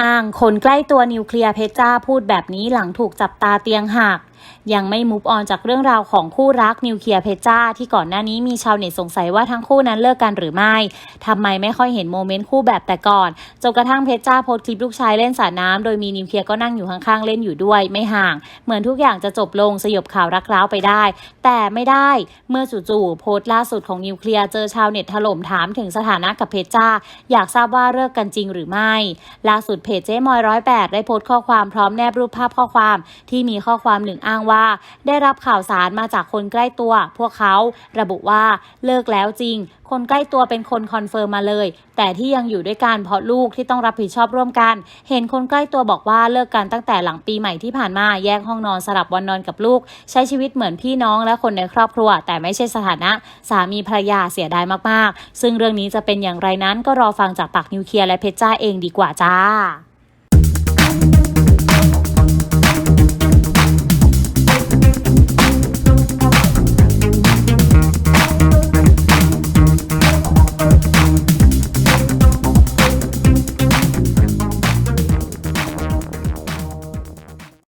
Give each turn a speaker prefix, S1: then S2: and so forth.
S1: อ้าง คนใกล้ตัวนิวเคลียร์เพชรจ้าพูดแบบนี้หลังถูกจับตาเตียงหัก ยังไม่มูฟออนจากเรื่องราวของคู่รักนิวเคลียร์เพจ้า ที่ก่อนหน้านี้มีชาวเน็ตสงสัยว่าทั้งคู่นั้นเลิกกันหรือไม่ทำไมไม่ค่อยเห็นโมเมนต์คู่แบบแต่ก่อนจนกระทั่งเพจ้าโพสคลิปลูกชายเล่นสระน้ำโดยมีนิวเคลียร์ก็นั่งอยู่ข้างๆเล่นอยู่ด้วย ไม่ห่าง เหมือนทุกอย่างจะจบลงสยบข่าวรักร้าวไปได้ แต่ไม่ได้เมื่อจู่ๆโพสล่าสุดของนิวเคลียร์เจอชาวเน็ตถล่มถามถึงสถานะกับเพจ้า อยากทราบว่าเลิกกันจริงหรือไม่ ล่าสุดเพจเจ๊มอยร้อยแปดได้โพสต์ข้อความพร้อมแนบรูปภาพข้อความที่มีข้อความหนึ่งอ้างว่า ได้รับข่าวสารมาจากคนใกล้ตัว พวกเขาระบุว่าเลิกแล้วจริง คนใกล้ตัวเป็นคนคอนเฟิร์มมาเลย แต่ที่ยังอยู่ด้วยกันเพราะลูกที่ต้องรับผิดชอบร่วมกัน เห็นคนใกล้ตัวบอกว่าเลิกกันตั้งแต่หลังปีใหม่ที่ผ่านมาแยกห้องนอนสลับวันนอนกับลูก ใช้ชีวิตเหมือนพี่น้องและคนในครอบครัว แต่ไม่ใช่สถานะ สามีภรรยาเสียดายมากๆ ซึ่งเรื่องนี้จะเป็นอย่างไรนั้นก็รอฟังจากปากนิวเคลียร์และเพชรจ้าเองดีกว่าจ้า